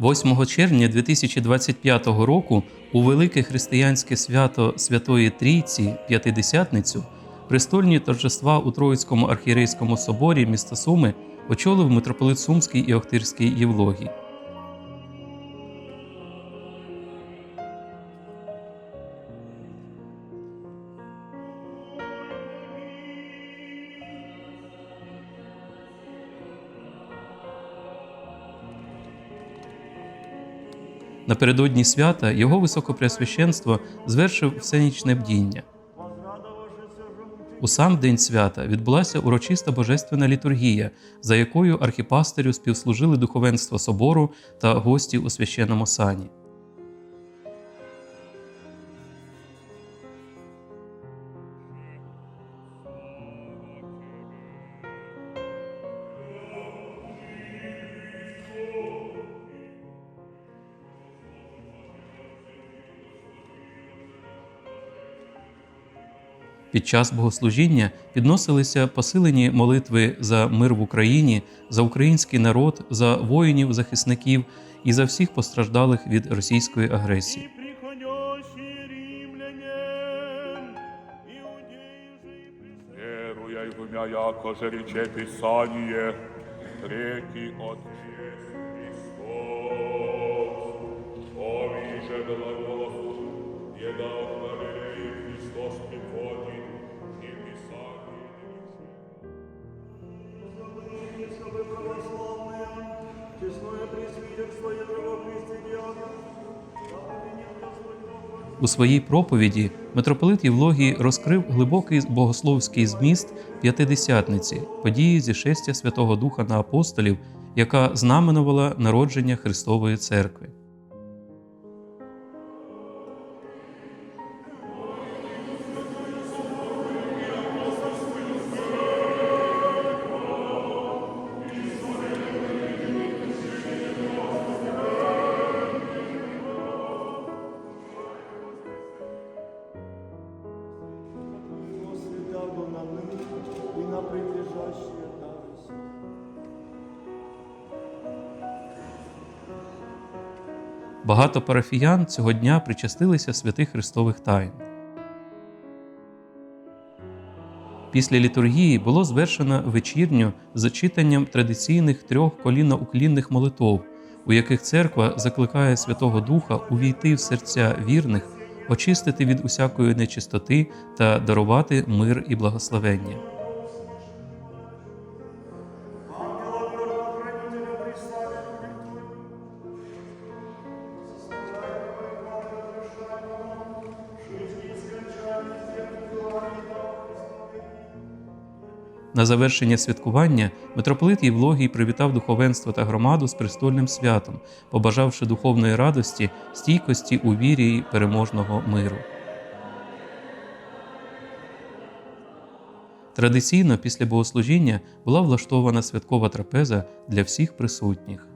8 червня 2025 року у велике християнське свято Святої Трійці П'ятидесятницю престольні торжества у Троїцькому архієрейському соборі міста Суми очолив митрополит Сумський і Охтирський Євлогій. Напередодні свята його високопреосвященство звершив всенічне бдіння. У сам день свята відбулася урочиста божественна літургія, за якою архіпастирю співслужили духовенство собору та гості у священному сані. Під час богослужіння підносилися посилені молитви за мир в Україні, за український народ, за воїнів-захисників і за всіх постраждалих від російської агресії. Яко же рече Писание, реки от Христос. У своїй проповіді митрополит Євлогій розкрив глибокий богословський зміст п'ятидесятниці, події зішестя Святого Духа на апостолів, яка знаменувала народження Христової Церкви. Святаго на ныне и на предлежащие дарость. Багато парафіян цього дня причастилися святих Христових тайн. Після літургії було звершено вечірню зачитанням традиційних трьох коліноуклінних молитов, у яких церква закликає Святого Духа увійти в серця вірних, очистити від усякої нечистоти та дарувати мир і благословення. На завершення святкування митрополит Євлогій привітав духовенство та громаду з престольним святом, побажавши духовної радості, стійкості у вірі і переможного миру. Традиційно після богослужіння була влаштована святкова трапеза для всіх присутніх.